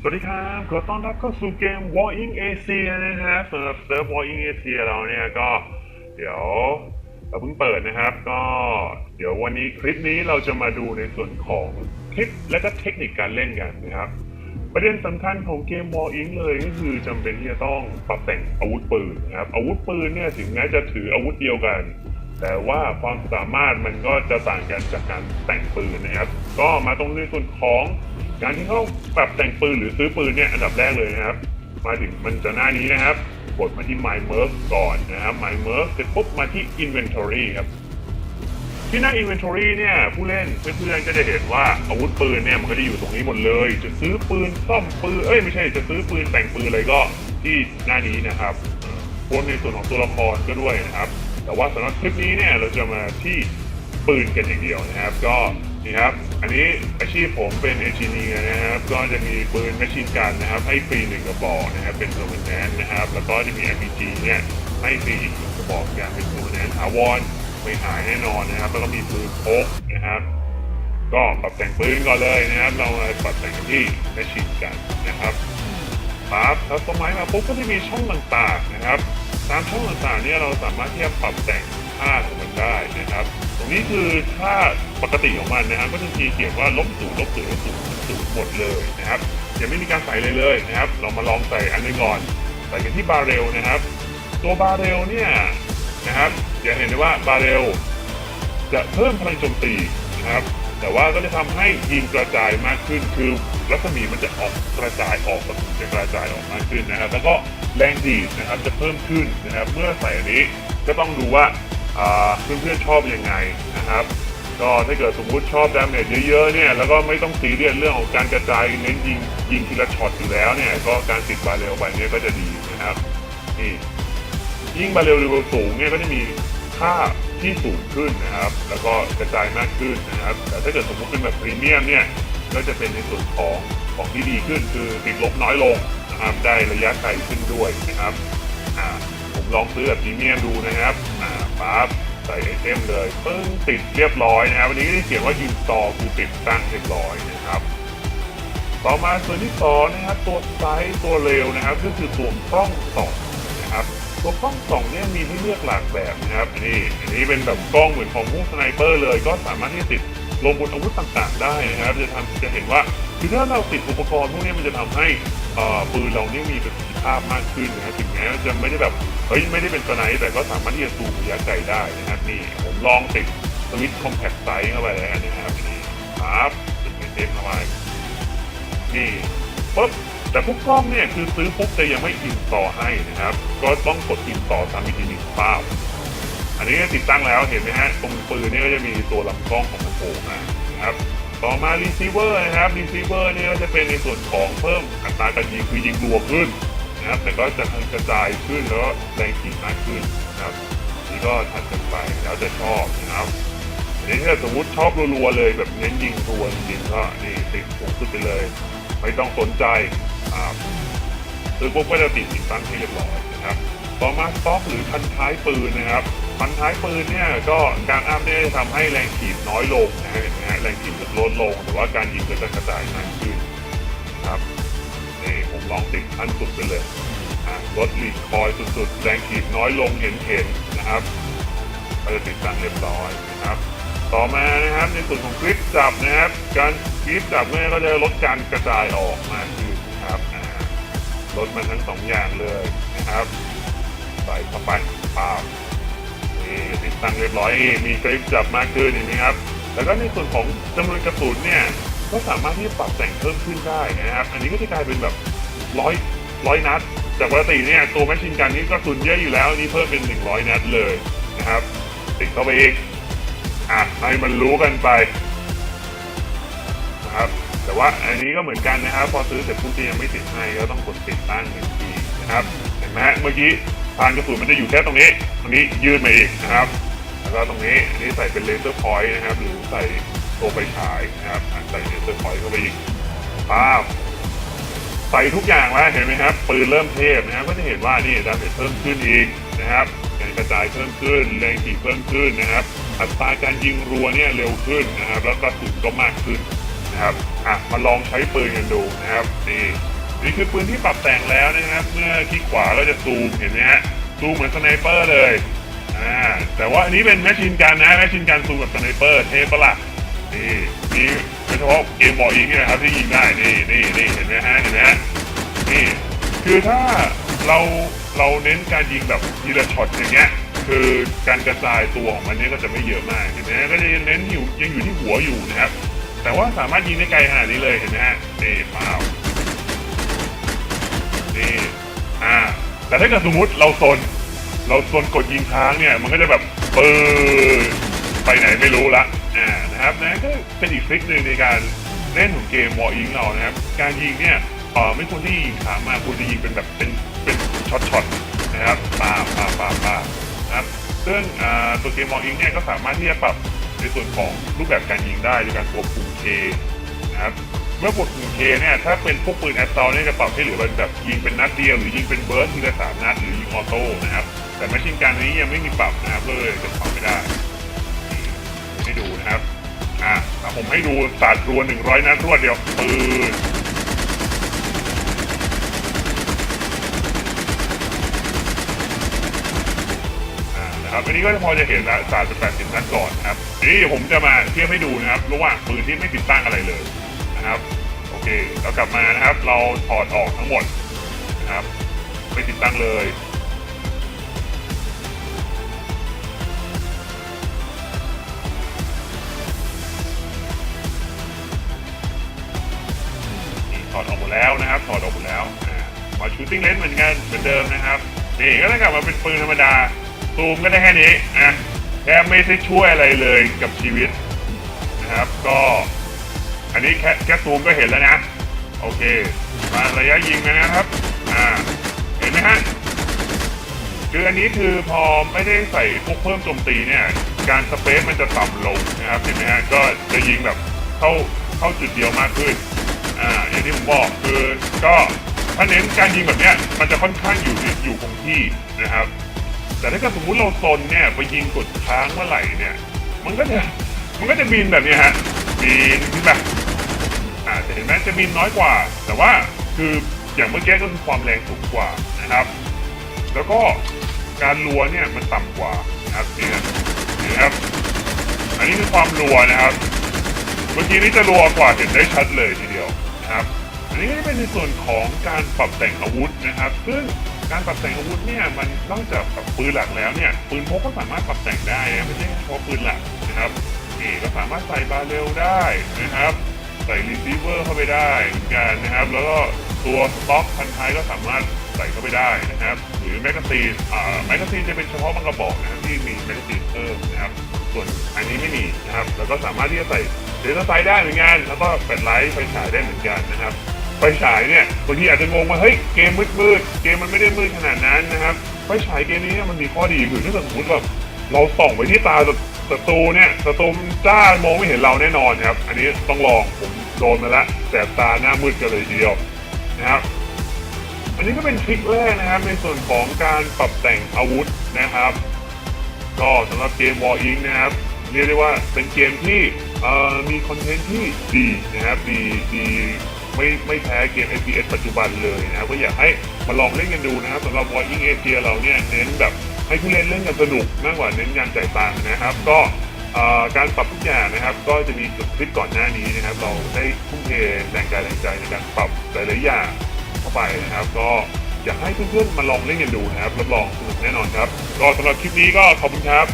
สวัสดีครับขอต้อนรับเข้าสู่เกม Warring Asia นะครับสำหรับเซิร์ฟ Warring Asia เราเนี่ยก็ เดี๋ยวเราเพิ่งเปิดนะครับ ก็เดี๋ยววันนี้คลิปนี้เราจะมาดูในส่วนของคลิปและก็เทคนิคการเล่นกันนะครับ ประเด็นสำคัญของเกม Warring เลยก็คือจำเป็นที่จะต้องปรับแต่งอาวุธปืนนะครับ อาวุธปืนเนี่ยถึงแม้จะถืออาวุธเดียวกันแต่ว่าความสามารถมันก็จะต่างกันจากการแต่งปืนนะครับ ก็มาตรงในส่วนของ การที่เขาปรับแต่งปืนหรือซื้อปืนเนี่ยอันดับแรกเลยนะครับ มาถึงมันจะหน้านี้นะครับ กดมาที่ My m e r ก่อนนะครับ My m e r เสร็จปุ๊บมาที่ Inventory ครับที่หน้า Inventory เนี่ยผู้เล่นเพื่อนๆก็จะเห็นว่าอาวุธปืนเนี่ยมันก็จะอยู่ตรงนี้หมดเลย จะซื้อปืนซ่อมปืนเอ้ยไม่ใช่จะซื้อปืนแต่งปืนอะไรก็ที่หน้านี้นะครับพวกในส่วนของตัวละครก็ด้วยนะครับ แต่ว่าสำหรับคลิปนี้เนี่ยเราจะมาที่ปืนกันอย่างเดียวนะครับ ก็ นี่ครับ อันนี้อาชีพผมเป็นเอนจิเนียร์นะครับ ก็จะมีปืนแมชชีนกันนะครับ ให้ฟรีหนึ่งกระบอกนะครับ เป็นเพอร์มานแนนนะครับ แล้วก็จะมี RPG เนี่ยให้ฟรีอีกหนึ่งกระบอกอย่างเป็นเพอร์มานแนนถาวรไม่หายแน่นอนนะครับ แล้วก็มีปืนพกนะครับ ก็ปรับแต่งปืนก่อนเลยนะครับ เราปรับแต่งที่แมชชีนกันนะครับครับแล้วสมัยมาปุ๊บก็จะมีช่องต่างๆนะครับ ตามช่องต่างๆเนี่ยเราสามารถที่จะปรับแต่งค่า ได้นะครับ ตรงนี้คือค่าปกติของมันนะครับก็จะมีเขียนว่าลบศูนย์ลบศูนย์ลบศูนย์ศูนย์หมดเลยนะครับยังไม่มีการใส่เลยเลยนะครับ เรามาลองใส่อันนึงก่อนใส่กันที่บาเรลนะครับ ตัวบาเรลเนี่ยนะครับจะเห็นได้ว่าบาเรลจะเพิ่มพลังโจมตีนะครับ แต่ว่าก็จะทำให้ยิงกระจายมากขึ้น คือรัศมีมันจะออกกระจายออกกระสุนจะกระจายออกมากขึ้นนะครับ แล้วก็แรงดีนะครับจะเพิ่มขึ้นนะครับ เมื่อใส่อันนี้ก็ต้องดูว่า เพื่อนๆชอบยังไงนะครับ ก็ถ้าเกิดสมมุติชอบดาเมจเยอะๆเนี่ยแล้วก็ไม่ต้องซีเรียสเรื่องของการกระจายเน้นยิงยิงทีละช็อตอยู่แล้วเนี่ยก็การติดบาเรลไปเนี่ยก็จะดีนะครับนี่ยิ่งบาเรลเร็วสูงเนี่ยก็จะมีค่าที่สูงขึ้นนะครับ แล้วก็กระจายมากขึ้นนะครับ แต่ถ้าเกิดสมมติเป็นแบบพรีเมียมเนี่ยก็จะเป็นในส่วนของของที่ดีขึ้น คือติดลบน้อยลงนะครับได้ระยะไกลขึ้นด้วยนะครับอ่าผมลองซื้อแบบพรีเมียมดูนะครับ ปั๊บใส่ไอเทมเลยปึ้งติดเรียบร้อยนะครับวันนี้ได้เขียนว่าอินสตอลคือติดตั้งเรียบร้อยนะครับ ต่อมาส่วนที่สองนะครับตัวไซส์ตัวเร็วนะครับ ก็คือตัวกล้องส่องนะครับตัวกล้องส่องเนี่ยมีให้เลือกหลากแบบนะครับนนี้อันนี้เป็นแบบกล้องเหมือนของพวกสไนเปอร์เลย ก็สามารถที่จะติดลงบนอาวุธต่างๆ ได้นะครับจะทำจะเห็นว่าคือถ้าเราติดอุปกรณ์พวกนี้มันจะทำให้อ่อปืนเราเนี่ยมีประสิทธิาพมากขึ้นนะถึงแม้จะไม่ได้แบบเฮ้ยไม่ได้เป็นสไนแต่ก็สามารถที่จะซูมระยะไกลได้นะครับนี่ผมลองติดสวิตช์คอมแพคไซส์เข้าไปแล้วนะครับนี่ครับติดไอเทมเข้าไปนี่ปุ๊บแต่พวกกล้องเนี่ยคือซื้อปุ๊บจะยังไม่อินสตอให้นะครับ ก็ต้องกดอินสตอตามวิธีหนึ่งเป้าอันนี้ติดตั้งแล้วเห็นไหมฮะตรงปืนเนี่ยก็จะมีตัวลำกล้องของมันโผล่มานะครับต่อมา receiver นะครับ receiver เนี่ยก็จะเป็นในส่วนของเพิ่มอัตราการยิงคือยิงรัวขึ้น นะครับ แต่ก็จะกระจายขึ้นแล้วแรงขีดมากขึ้นนะครับนี่ก็ถัดกันไปแล้วแต่ชอบนะครับอันนี้ถ้าสมมติชอบรัวๆเลยแบบเน้นยิงรัวจริงก็นี่ติดสูงขึ้นไปเลย ไม่ต้องสนใจอ่าคือพวกก็จะติดติดตั้งให้เรียบร้อยนะครับต่อมาสต็อกหรือพันท้ายปืนนะครับพันท้ายปืนเนี่ยก็การอัพเนี่ยทำให้แรงขีดน้อยลงนะฮะแรงขีดลดลง แต่ว่าการยิงก็จะกระจายมากขึ้นครับ ลองติดอันสุดไปเลยอะลดรีคอยสุดๆ แรงขีดน้อยลงเห็นเห็นๆนะครับก็จะติดตั้งเรียบร้อยนะครับ ต่อมานะครับในส่วนของคลิปจับนะครับ การคลิปจับเนี่ยก็จะลดการกระจายออกมากขึ้นนะครับลดมันทั้งสองอย่างเลยนะครับใส่เข้าไปปานี่ติดตั้งเรียบร้อยมีคลิปจับมากขึ้นเห็นไหมครับแล้วก็ในส่วนของจำนวนกระสุนเนี่ยก็สามารถที่จะปรับแต่งเพิ่มขึ้นได้นะครับ อันนี้ก็จะกลายเป็นแบบ ร้อยร้อยนัดจากปกติเนี่ยตัวแมชชีนกันนี่กระสุนเยอะอยู่แล้วนนี้เพิ่มเป็นหนึ่งร้อยนัดเลยนะครับ ติดเข้าไปอีกอะให้มันรู้กันไปนะครับแต่ว่าอันนี้ก็เหมือนกันนะครับ พอซื้อเสร็จปุ๊บจะยังไม่ติดให้ก็ต้องกดติดตั้งหนึ่งทีนะครับเห็นไหมเมื่อกี้พานกระสุนมันจะอยู่แค่ตรงนี้ ตรงนี้ยืดมาอีกนะครับแล้วก็ตรงนี้อันนี้ใส่เป็นเลเซอร์พอยต์นะครับ หรือใส่ตัวไฟฉายนะครับใส่เลเซอร์พอยต์เข้าไปอีกป้าบ ใส่ทุกอย่างแล้วเห็นไหมครับปืนเริ่มเทพนะครับก็จะเห็นว่านี่ดาเมจเพิ่มขึ้นอีกนะครับการกระจายเพิ่มขึ้นแรงขี่เพิ่มขึ้นนะครับ อัตราการยิงรัวเนี่ยเร็วขึ้นนะครับ แล้วก็สุนก็มากขึ้นนะครับอะมาลองใช้ปืนกันดูนะครับนี่นี่คือปืนที่ปรับแต่งแล้วนะครับ เมื่อคลิกขวาก็จะซูมเห็นไหมฮะซูมเหมือนสไนเปอร์เลยอ่าแต่ว่าอันนี้เป็นแมชชีนกันนะแมชชีนกันซูมแบบสไนเปอร์เทปละนี่นี่ ยเฉพาะเกมบอลยิงเนี่ยนะครับที่ยิงได้นี่นี่นี่เห็นไหมฮะเห็นไหมฮะนี่คือถ้าเราเราเน้นการยิงแบบทีละช็อตอย่างเงี้ยคือการกระจายตัวของมันเนี่ยก็จะไม่เยอะมากเห็นไหมฮะก็จะเน้นอยู่ยังอยู่ที่หัวอยู่นะครับ แต่ว่าสามารถยิงได้ไกลขนาดนี้เลยเห็นไหมฮะนี่เปล่านี่อ่าแต่ถ้าเกิดสมมติเราซนเราซนกดยิงค้างเนี่ย มันก็จะแบบปืนไปไหนไม่รู้ละ อ่านะครับนะก็เป็นอีกทริคหนึ่งในการเล่นของเกมวอร์ยิงเรานะครับ การยิงเนี่ยเออไม่ควรที่ยิงค้ามาควรจะยิงเป็นแบบเป็นเป็นช็อตช็อตนะครับปาปาปาปานะครับซึ่งตัวเกมวอร์ยิงเนี่ยก็สามารถที่จะปรับในส่วนของรูปแบบการยิงได้โดยการกดปุ่ม K นะครับเมื่อกดปุ่ม K เนี่ยถ้าเป็นพวกปืนแอสซอลเนี่ยจะปรับให้เหลือเป็นแบบยิงเป็นนัดเดียวหรือยิงเป็นเบิร์สทีละสามนัดหรือยิงออโต้นะครับแต่แมชชีนการนี้ยังไม่มีปรับนะครับเลยจะปรับไม่ได้ ดูนะครับ อะผมให้ดูสาดรัวหนึ่งร้อยนัดรวดเดียวปืนอ่านะครับอันนี้ก็พอจะเห็นแล้วสาดเป็นแปดสิบนัดก่อนครับนี่ผมจะมาเทียบให้ดูนะครับ ระหว่างปืนที่ไม่ติดตั้งอะไรเลยนะครับ โอเคเรากลับมานะครับ เราถอดออกทั้งหมดนะครับ ไม่ติดตั้งเลย ดแล้วนะครับถอดออกหมดแล้วมาชูตติ้งเลนส์เหมือนกันเหมือนเดิมนะครับนี่ก็ได้กลับมาเป็นปืนธรรมดาซูมก็ได้แค่นี้นะแทบไม่ได้ช่วยอะไรเลยกับชีวิตนะครับก็อันนี้แค่แค่ซูมก็เห็นแล้วนะ โอเค มาระยะยิงนะครับอ่าเห็นไหมฮะคืออันนี้คือพอไม่ได้ใส่พวกเพิ่มโจมตีเนี่ย การสเปซมันจะต่ำลงนะครับเห็นไหมฮะก็จะยิงแบบเข้าเข้าจุดเดียวมากขึ้น อ่าอย่างที่ผมบอกคือก็ถ้าเน้นการยิงแบบเนี้ยมันจะค่อนข้างอยู่อยู่คงที่นะครับ แต่ถ้าเกิดสมมุติเราซนเนี่ยไปยิงกดค้างเมื่อไหร่เนี่ย มันก็จะมันก็จะบินแบบนี้ฮะบินขึ้นแบบอ่าจะเห็นไหมจะบินน้อยกว่า แต่ว่าคืออย่างเมื่อกี้ก็คือความแรงสูงกว่านะครับ แล้วก็การรัวเนี่ยมันต่ำกว่านะครับเนี่นะครับอันนี้คือความรัวนะครับ เมื่อกี้นี้จะรัวกว่าเห็นได้ชัดเลยทีเดียว นะครับ อันนี้ก็จะเป็นในส่วนของการปรับแต่งอาวุธนะครับ ซึ่งการปรับแต่งอาวุธเนี่ยมันนอกจากแบบปืนหลักแล้วเนี่ยปืนพกก็สามารถปรับแต่งได้นะไม่ใช่เฉพาะปืนหลักนะครับนี่ก็สามารถใส่บาเรลได้นะครับ ใส่รีเซิเวอร์เข้าไปได้เหมือนกันนะครับ แล้วก็ตัวสต็อกพันท้ายก็สามารถใส่เข้าไปได้นะครับ หรือแมกกาซีนอ่าแมกกาซีนจะเป็นเฉพาะบางกระบอกนะครับที่มีแมกกาซีนเพิ่มนะครับ ส่วนอันนี้ไม่มีนะครับ แล้วก็สามารถที่จะใส่ เดลต้าไซด์ได้เหมือนกันแล้วก็แฟลชไลท์ไฟฉายได้เหมือนกันนะครับไฟฉายเนี่ยบางทีอาจจะงงว่าเฮ้ยเกมมืดๆเกมมันไม่ได้มืดขนาดนั้นนะครับไฟฉายเกมนี้มันมีข้อดีคือถ้าสมมติแบบเราส่องไปที่ตาศัตรูเนี่ยศัตรูจ้ามองไม่เห็นเราแน่นอนครับอันนี้ต้องลองผมโดนมาแล้วแสบตาหน้ามืดกันเลยทีเดียวนะครับอันนี้ก็เป็นทริคแรกนะครับในส่วนของการปรับแต่งอาวุธนะครับ ก็สำหรับเกม War Inc นะครับ เรียกได้ว่าเป็นเกมที่มีคอนเทนต์ที่ดีนะครับดีดีไม่ไม่แพ้เกม FPS ปัจจุบันเลยนะครับก็อยากให้มาลองเล่นกันดูนะครับสำหรับ War Inc Asia เราเนี่ยเน้นแบบให้ผู้เล่นเล่นกันสนุกมากกว่าเน้นการจ่ายตังค์นะครับ ก็การปรับทุกอย่างนะครับ ก็จะมีจุดคลิปก่อนหน้านี้นะครับ เราได้ทุ่มเทแรงกายแรงใจในการปรับหลายๆอย่างเข้าไปนะครับ ก็อยากให้เพื่อนๆมาลองเล่นกันดูนะครับรับรองสนุกแน่นอนครับ ก็สำหรับคลิปนี้ก็ขอบคุณครับ